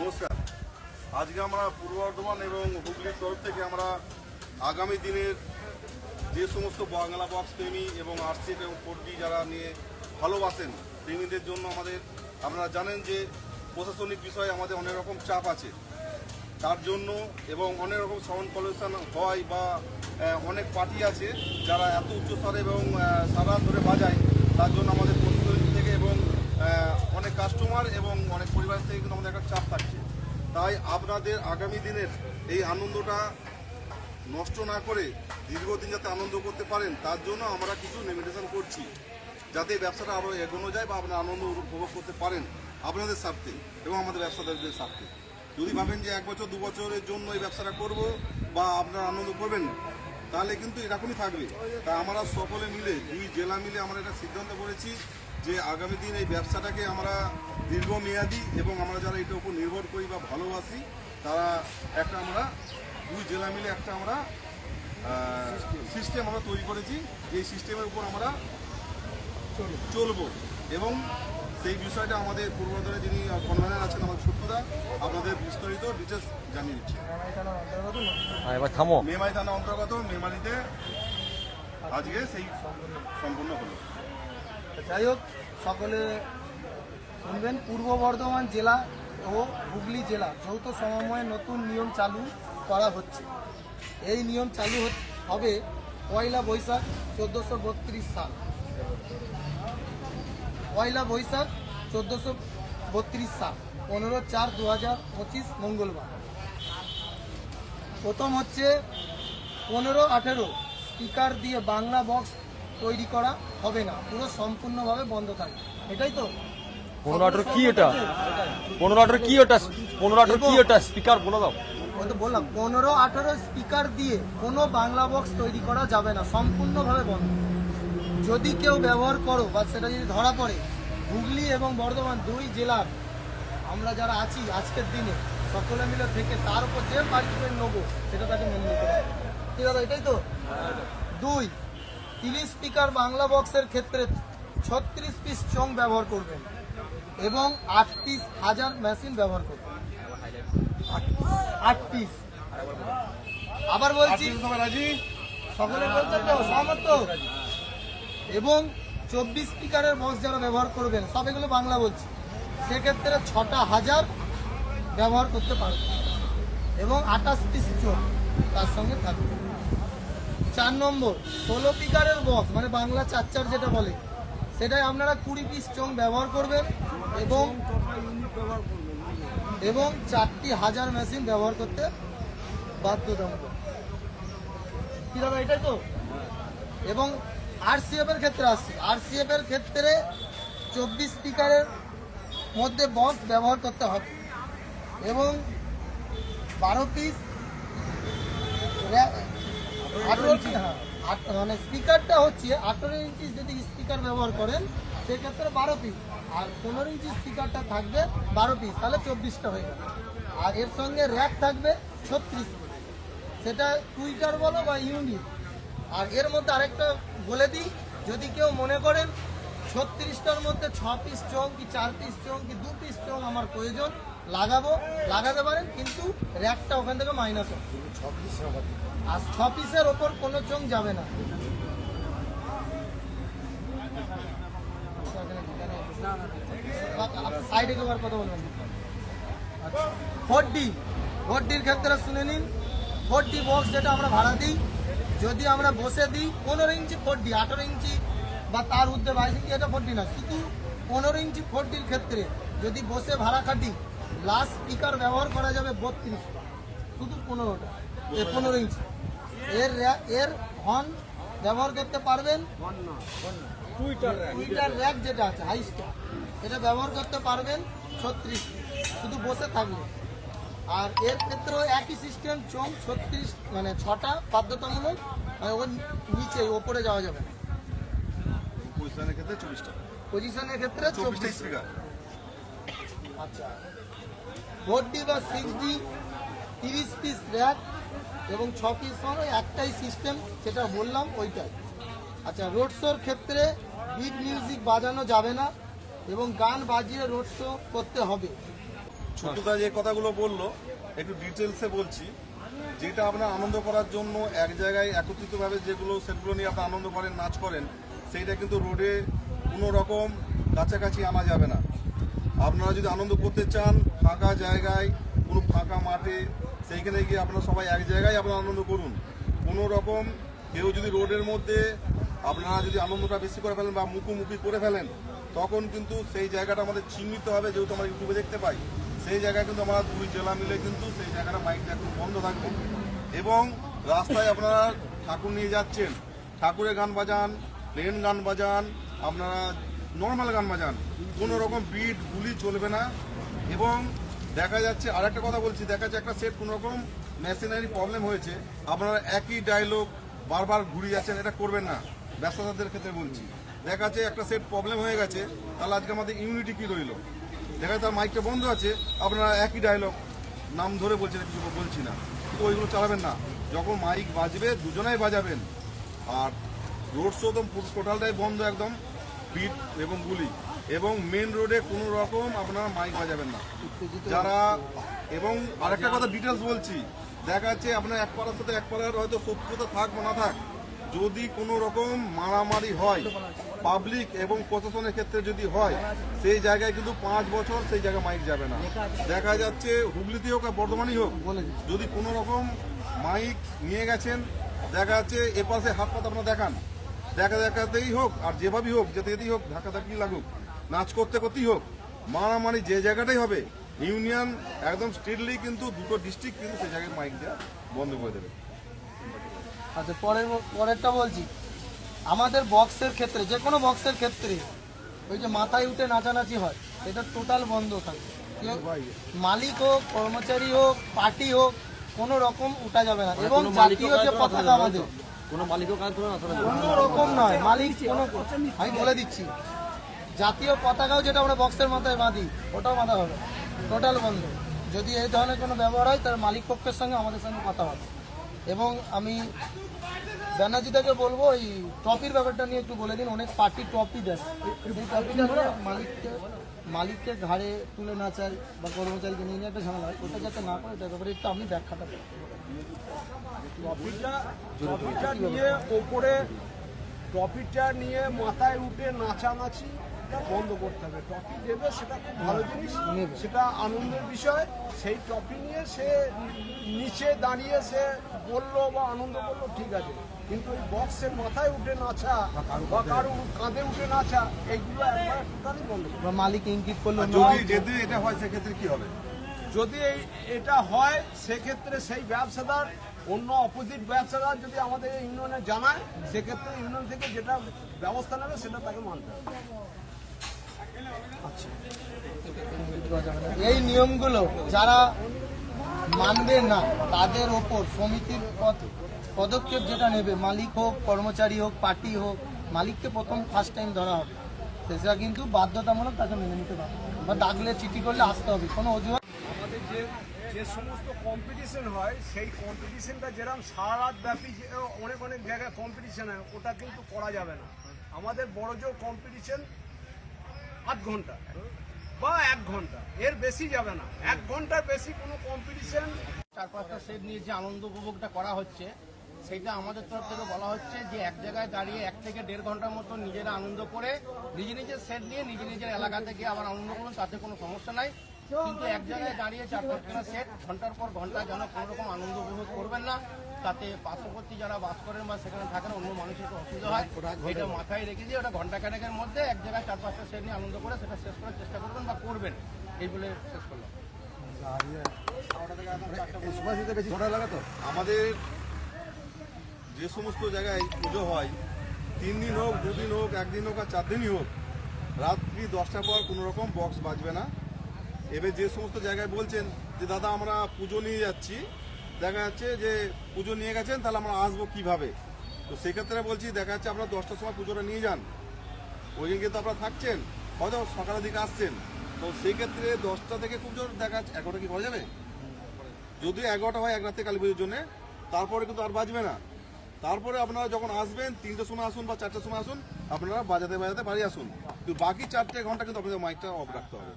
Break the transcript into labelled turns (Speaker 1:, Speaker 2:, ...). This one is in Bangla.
Speaker 1: নমস্কার। আজকে আমরা পূর্ব বর্ধমান এবং হুগলির তরফ থেকে আমরা আগামী দিনের যে সমস্ত বাংলা বক্স প্রেমী এবং আর্টসিপ এবং ফোরডি যারা নিয়ে ভালোবাসেন প্রেমীদের জন্য আমাদের, আপনারা জানেন যে প্রশাসনিক বিষয়ে আমাদের অনেক রকম চাপ আছে। তার জন্য এবং অনেক রকম সাউন্ড পলিউশন হয় বা অনেক পার্টি আছে যারা এত উচ্চ স্তরে এবং সারা ধরে বাজায়, তার জন্য আমাদের প্রশাসনিক থেকে এবং আহ, অনেক কাস্টমার এবং অনেক পরিবার থেকে কিন্তু আমাদের একটা চাপ থাকছে। তাই আপনাদের আগামী দিনের এই আনন্দটা নষ্ট না করে দীর্ঘদিন যাতে আনন্দ করতে পারেন, তার জন্য আমরা কিছু লিমিটেশন করছি। যাতে ব্যবসাটা আরও এগোনো যায় বা আপনারা আনন্দ উপভোগ করতে পারেন আপনাদের স্বার্থে এবং আমাদের ব্যবসাদারদের স্বার্থে। যদি ভাবেন যে এক বছর, দু বছরের জন্য এই ব্যবসাটা করব বা আপনারা আনন্দ করবেন, তাহলে কিন্তু এরকমই থাকবে। তা আমরা সকলে মিলে, দুই জেলা মিলে আমরা এটা সিদ্ধান্ত করেছি যে আগামী দিন এই ব্যবসাটাকে আমরা দীর্ঘমেয়াদী এবং আমরা যারা এটার উপর নির্ভর করি বা ভালোবাসি তারা একটা আমরা দুই জেলা মিলে একটা আমরা সিস্টেম আমরা তৈরি করেছি। এই সিস্টেমের উপর আমরা চলব। এবং সেই বিষয়টা আমাদের পূর্বদলে যিনি কনভেনার আছেন আমাদের সত্যদা আপনাদের বিস্তারিত ডিটেলস জানিয়ে দিচ্ছি।
Speaker 2: হ্যাঁ এবার
Speaker 1: থানা অন্তর্গত মেমারিতে আজকে সেই সম্পূর্ণ হলো।
Speaker 3: যাই হোক, সকলে শুনবেন, পূর্ব বর্ধমান জেলা ও হুগলি জেলা যৌথ সমন্বয়ে নতুন নিয়ম চালু করা হচ্ছে। এই নিয়ম চালু হবে পয়লা বৈশাখ চোদ্দোশো বত্রিশ সাল। পয়লা বৈশাখ চোদ্দোশো বত্রিশ সাল, পনেরো চার দু হাজার পঁচিশ মঙ্গলবার। প্রথম হচ্ছে পনেরো আঠেরো, স্পিকার দিয়ে বাংলা বক্স তৈরি করা হবে না পুরো সম্পূর্ণভাবে বন্ধ থাকবে। এটাই তো
Speaker 2: পনেরো আঠেরো কি এটা? পনেরো আঠেরো কি ওটা পনেরো আঠেরো কি ওটা স্পিকার বলে দাও।
Speaker 3: তো বললাম পনেরো আঠেরো স্পিকার দিয়ে কোনো বাংলা বক্স তৈরি করা যাবে না সম্পূর্ণভাবে বন্ধ। যদি কেউ ব্যবহার করো বা সেটা যদি ধরা পড়ে হুগলি এবং বর্ধমান দুই জেলার আমরা যারা আছি আজকের দিনে সকলে মিলে থেকে তার উপর যে পার্টিসিপেন্ট নেব সেটা তাকে মেনে নিতে হবে। ঠিক আছে এটাই তো? দুই তিরিশ স্পিকার বাংলা বক্সের ক্ষেত্রে ছত্রিশ পিস চং ব্যবহার করবেন এবং আট পিস হাজার মেশিন ব্যবহার করবেন। আট পিস। আবার বলছি
Speaker 1: সবাই রাজি?
Speaker 3: সকলে বলছেন তো সহমত এবং চব্বিশ স্পিকারের বক্স যারা ব্যবহার করবেন সব এগুলো বাংলা বলছি সেক্ষেত্রে ছটা হাজার ব্যবহার করতে পারবেন এবং আঠাশ পিস চোখ তার সঙ্গে থাকবে। চার নম্বর, ষোলো পিকারের বক্স মানে বাংলা চার চার যেটা বলে সেটাই আপনারা কুড়ি পিস চোখ ব্যবহার করবেন এবং এবং চারটি হাজার মেশিন ব্যবহার করতে বাধ্যতামূলক কি দাদা, এটাই তো? এবং আরসিএফ এর ক্ষেত্রে আসছি। আরসিএফ এর ক্ষেত্রে চব্বিশ স্পিকারের মধ্যে বক্স ব্যবহার করতে হবে। এবং বারো পিস আঠেরো আট- মানে স্পিকারটা হচ্ছে আঠেরো ইঞ্চি যদি স্পিকার ব্যবহার করেন, সেক্ষেত্রে বারো পিস। আর পনেরো ইঞ্চি স্পিকারটা থাকবে বারো পিস, তাহলে চব্বিশটা হয়ে যাবে। আর এর সঙ্গে র্যাক থাকবে ছত্রিশ সেটা টুইটার বলো বা ইউনিট আর এর মধ্যে আরেকটা বলে দিই, যদি কেউ মনে করেন ছত্রিশটার মধ্যে ছ পিস চং কি চার পিস চং কি দু পিস চং আমার প্রয়োজন লাগাবো, লাগাতে পারেন, কিন্তু র্যাকটা ওখান থেকে মাইনাস আর ছ পিসের ওপর কোনো চং যাবে না। কথা ফোর ডি ফোর ডির ক্ষেত্রে শুনে নিন। ফোর ডি বক্স যেটা আমরা ভাড়া দিই, যদি আমরা বসে দিই পনেরো ইঞ্চি ফোর ডি আঠেরো ইঞ্চি বা তার ঊর্ধ্বে বাইশ ইঞ্চি, এটা ফোর ডি না। শুধু পনেরো ইঞ্চি ক্ষেত্রে যদি বসে ভাড়া খাটি লাস্ট স্পিকার ব্যবহার করা যাবে বত্রিশটা শুধু পনেরোটা। পনেরো ইঞ্চি এর এর হর্ন ব্যবহার করতে পারবেন? টুইটার র্যাক যেটা আছে হাই স্টক এটা ব্যবহার করতে পারবেন ছত্রিশ। শুধু বসে থাকলে আর এর ক্ষেত্রেও একই সিস্টেম চোখ ছত্রিশ মানে ছটা বাধ্যতামূলক মানে ওর নিচে ওপরে যাওয়া যাবে না।
Speaker 1: পজিশনের ক্ষেত্রে চল্লিশটা
Speaker 3: পজিশনের ক্ষেত্রে
Speaker 1: চব্বিশটা স্পিকার
Speaker 3: আচ্ছা। ফোর ডি বা সিক্স ডি তিরিশ পিস র্যাক এবং ছ পিস হলো একটাই সিস্টেম যেটা বললাম ওইটাই। আচ্ছা রোড শোর ক্ষেত্রে বিট মিউজিক বাজানো যাবে না এবং গান বাজিয়ে রোড শো করতে হবে।
Speaker 1: ছোটদা যে কথাগুলো বলল, একটু ডিটেলসে বলছি। যেটা আপনার আনন্দ করার জন্য এক জায়গায় একত্রিতভাবে যেগুলো সেগুলো নিয়ে আপনার আনন্দ করেন, নাচ করেন, সেইটা কিন্তু রোডে কোনো রকম কাছাকাছি আনা যাবে না। আপনারা যদি আনন্দ করতে চান ফাঁকা জায়গায়, কোনো ফাঁকা মাঠে, সেইখানে গিয়ে আপনারা সবাই এক জায়গায় আপনারা আনন্দ করুন। কোনো রকম কেউ যদি রোডের মধ্যে আপনারা যদি আনন্দটা বেশি করে ফেলেন বা মুখোমুখি করে ফেলেন, তখন কিন্তু সেই জায়গাটা আমাদের চিহ্নিত হবে, যেহেতু আমরা ইউটিউবে দেখতে পাই। সেই জায়গায় কিন্তু আমরা দুই জেলা মিলে কিন্তু সেই জায়গাটা মাইকটা একটু বন্ধ থাকবে। এবং রাস্তায় আপনারা ঠাকুর নিয়ে যাচ্ছেন। ঠাকুরের গান বাজান প্লেন গান বাজান, আপনারা নর্মাল গান বাজান। কোনো রকম বিট গুলি চলবে না। এবং দেখা যাচ্ছে আর একটা কথা বলছি, দেখা যাচ্ছে একটা সেট কোনো রকম মেশিনারি প্রবলেম হয়েছে। আপনারা একই ডায়লগ বারবার ঘুরিয়ে যাচ্ছেন, এটা করবেন না। ব্যস্ততাদের ক্ষেত্রে বলছি। দেখা যাচ্ছে একটা সেট প্রবলেম হয়ে গেছে, তাহলে আজকে আমাদের ইউনিটি কি রইল? দেখা যাচ্ছে মাইকটা বন্ধ আছে, আপনারা একই ডায়লগ নাম ধরে বলছেন কিছু বলছি না। তো ওইগুলো চালাবেন না। যখন মাইক বাজবে, দুজনেই বাজাবেন। আর রোড শো তো টোটালটাই বন্ধ একদম পিট এবং গুলি। এবং মেন রোডে কোনো রকম আপনারা মাইক বাজাবেন না। যারা, এবং আরেকটা কথা ডিটেলস বলছি, দেখা যাচ্ছে আপনার এক পাড়ার সাথে এক পাড়ার হয়তো শত্রুতা থাক না থাক, যদি কোনো রকম মারামারি হয় পাবলিক এবং প্রশাসনের ক্ষেত্রে যদি হয়, সেই জায়গায় কিন্তু পাঁচ বছর সেই জায়গায় মাইক যাবে না। দেখা যাচ্ছে হুগলিতে হোক আর বর্ধমানই হোক, যদি কোনো রকম মাইক নিয়ে গেছেন, দেখা যাচ্ছে এপাশে হাত পাত আপনারা দেখান। দেখা দেখাতেই হোক আর যেভাবেই হোক, যেতে যেতেই হোক ধাক্কা ধাক্কি লাগুক। নাচ করতে করতেই হোক মারামারি যে জায়গাটাই হবে ইউনিয়ন একদম স্ট্রিটলি কিন্তু দুটো ডিস্ট্রিক্ট কিন্তু সেই জায়গায় মাইক দেওয়া বন্ধ করে দেবে।
Speaker 3: আচ্ছা পরের পরেরটা বলছি। আমাদের বক্সের ক্ষেত্রে যে কোনো বক্সের ক্ষেত্রে ওই যে মাথায় উঠে নাচানাচি হয় সেটা টোটাল বন্ধ থাকবে কেউ- মালিক হোক কর্মচারী হোক পার্টি হোক কোনো রকম উঠা যাবে না। এবং জাতীয় যে পতাকা আমাদের
Speaker 2: কোনো মালিকও কাজ
Speaker 3: কোনো রকম নয় মালিক কোনো আমি বলে দিচ্ছি। জাতীয় পতাকাও যেটা আমরা বক্সের মাথায় বাঁধি, ওটাও বাঁধা হবে। টোটাল বন্ধ। যদি এই ধরনের কোনো ব্যবহার হয় তাহলে মালিক পক্ষের সঙ্গে আমাদের সঙ্গে কথা হবে। এবং আমি ব্যানার্জিটাকে বলব, এই ট্রফির ব্যাপারটা নিয়ে একটু বলে দিন। অনেক পার্টি ট্রফি দেয়। মালিককে মালিককে ঘাড়ে তুলে নাচার বা কর্মচারীকে নিয়ে একটা ঝামেলা হয়। ওটা যাতে না করে, তার ব্যাপারে একটু আপনি ব্যাখ্যাটা।
Speaker 4: ট্রফিটা নিয়ে ওপরে, ট্রফিটা নিয়ে মাথায় উঠে নাচানাচি। বন্ধ করতে হবে। ট্রফি দেবে সেটা খুব ভালো জিনিস। সেটা আনন্দের বিষয়। সেই ট্রফি নিয়ে সে নিচে দাঁড়িয়ে সে বলল বা আনন্দ করল ঠিক আছে। কিন্তু ওই বক্সের মাথায় উঠে নাচা বা কারও কাঁধে। উঠে নাচা এইগুলো একবার টোটালি বন্ধ।
Speaker 3: বা মালিক ইঙ্গিত করল
Speaker 1: যদি যদি এটা হয় সেক্ষেত্রে কি হবে?
Speaker 4: যদি এই এটা হয় সেক্ষেত্রে সেই ব্যবসাদার অন্য অপোজিট ব্যবসাদার যদি আমাদের ইউনিয়নে জানায় সেক্ষেত্রে ইউনিয়ন থেকে যেটা ব্যবস্থা নেবে সেটা তাকে মানতে হবে।
Speaker 3: এই নিয়মগুলো যারা মানবে না, তাদের ওপর সমিতির পদ- পদক্ষেপ যেটা নেবে, মালিক হোক, কর্মচারী হোক, পার্টি হোক, মালিককে প্রথম ফার্স্ট টাইম ধরা হবে। সেটা কিন্তু বাধ্যতামূলক তাকে মেনে নিতে হবে। বা ডাকলে, চিঠি করলে আসতে হবে, কোনো অজুহাত
Speaker 4: আমাদের যে যে সমস্ত কম্পিটিশন হয়, সেই কম্পিটিশনটা যেরকম সারা ব্যাপী অনেক অনেক জায়গায় কম্পিটিশন হয়, ওটা কিন্তু করা যাবে না। আমাদের বড় জোর কম্পিটিশন আধ ঘণ্টা। বা এক ঘণ্টা। এর বেশি যাবে না। এক ঘণ্টার বেশি কোনো কম্পিটিশন
Speaker 5: চার পাঁচটা সেট নিয়ে যে আনন্দ উপভোগটা করা হচ্ছে, সেটা আমাদের তরফ থেকে বলা হচ্ছে যে এক জায়গায় দাঁড়িয়ে এক থেকে দেড় ঘণ্টার মতো নিজেরা আনন্দ করে, নিজে নিজের সেট নিয়ে নিজে নিজের এলাকা থেকে আবার আনন্দ করুন, তাতে কোনো সমস্যা নাই। কিন্তু এক জায়গায় দাঁড়িয়ে চার পাঁচটা সেট ঘণ্টার পর ঘণ্টা যেন কোনো রকম আনন্দ উপভোগ করবেন না। তাতে পার্শ্ববর্তী যারা বাস করেন বা সেখানে থাকেন, অন্য মানুষের অসুবিধা হয়। এটা মাথায় রেখে দিয়ে ওটা ঘণ্টা কানেকের মধ্যে এক জায়গায় চার পাঁচটা সেট নিয়ে আনন্দ করে সেটা শেষ করার চেষ্টা করবেন বা করবেন। এই বলে শেষ করলাম।
Speaker 1: আমাদের যে সমস্ত জায়গায় পুজো হয়, তিন দিন হোক, দুদিন হোক, একদিন হোক আর চার দিনই হোক, রাত্রি দশটার পর কোনো রকম বক্স বাজবে না। এবার যে সমস্ত জায়গায় বলছেন যে, দাদা, আমরা পুজো নিয়ে যাচ্ছি। দেখা যাচ্ছে যে পুজো নিয়ে গেছেন, তাহলে আমরা আসব কীভাবে? তো সেক্ষেত্রে বলছি, দেখা যাচ্ছে আপনারা দশটার সময় পুজোটা নিয়ে যান। ওই দিনকে তো আপনারা থাকছেন, হয়তো সকালের দিকে আসছেন। তো সেক্ষেত্রে দশটা থেকে খুব জোর দেখা যাচ্ছে, এগারোটা কি করা যাবে? যদি এগারোটা হয় এক রাত্রে কালী পুজোর জন্য, তারপরে কিন্তু আর বাজবে না। তারপরে আপনারা যখন আসবেন, তিনটের সময় আসুন বা চারটের সময় আসুন, আপনারা বাজাতে বাজাতে বাড়ি আসুন। কিন্তু বাকি চারটে ঘণ্টা কিন্তু আপনাদের মাইকটা অফ রাখতে হবে।